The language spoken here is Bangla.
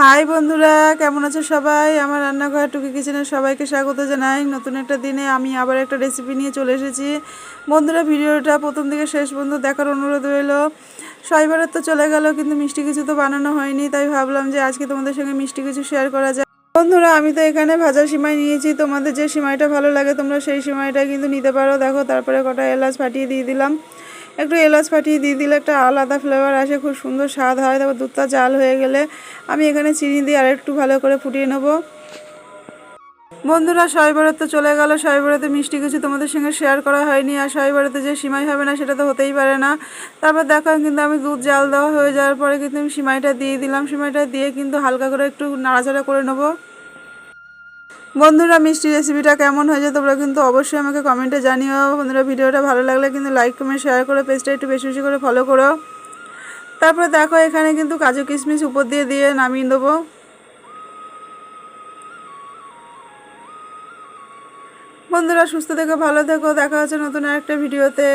হাই বন্ধুরা, কেমন আছো সবাই? আমার রান্নাঘর টুকি কিচেনের সবাইকে স্বাগত জানাই। নতুন একটা দিনে আমি আবার একটা রেসিপি নিয়ে চলে এসেছি। বন্ধুরা, ভিডিওটা প্রথম থেকে শেষ পর্যন্ত দেখার অনুরোধ রইল। শনিবারের তো চলে গেল, কিন্তু মিষ্টি কিছু তো বানানো হয়নি, তাই ভাবলাম যে আজকে তোমাদের সঙ্গে মিষ্টি কিছু শেয়ার করা যায় বন্ধুরা, আমি তো এখানে ভাজা সিমাই নিয়েছি, তোমাদের যে সিমাইটা ভালো লাগে তোমরা সেই সিমাইটা কিন্তু নিতে পারো। দেখো, তারপরে কটা এলাচ ফাটিয়ে দিয়ে দিলাম। একটু এলাচ ফাটিয়ে দিয়ে দিলে একটা আলাদা ফ্লেভার আসে, খুব সুন্দর স্বাদ হয়। তারপর দুধটা জাল হয়ে গেলে আমি এখানে চিনি দিয়ে আরেকটু ভালো করে ফুটিয়ে নেব। বন্ধুরা শয়বারে তো চলে গেল। শয়বারেতে মিষ্টি কিছু তোমাদের সঙ্গে শেয়ার করা হয়নি। আর শয়বারেতে যে সিমাই হবে না, সেটা তো হতেই পারে না। তারপর দেখো, কিন্তু আমি দুধ জাল দেওয়া হয়ে যাওয়ার পরে কিন্তু আমি সিমাইটা দিয়ে দিলাম। সিমাইটা দিয়ে কিন্তু হালকা করে একটু নাড়াচাড়া করে নেব। বন্ধুরা, মিষ্টি রেসিপিটা কেমন হয়েছে তোমরা কিন্তু অবশ্যই আমাকে কমেন্টে জানিও। বন্ধুরা, ভিডিওটা ভালো লাগলে কিন্তু লাইক কমেন্ট শেয়ার করে পেজটা একটু বেশি বেশি করে ফলো করো। তারপরে দেখো, এখানে কিন্তু কাজু কিশমিশ উপর দিয়ে দিয়ে নামিয়ে দেবো। বন্ধুরা, সুস্থ থেকো, ভালো থেকো। দেখা হচ্ছে নতুন একটা ভিডিওতে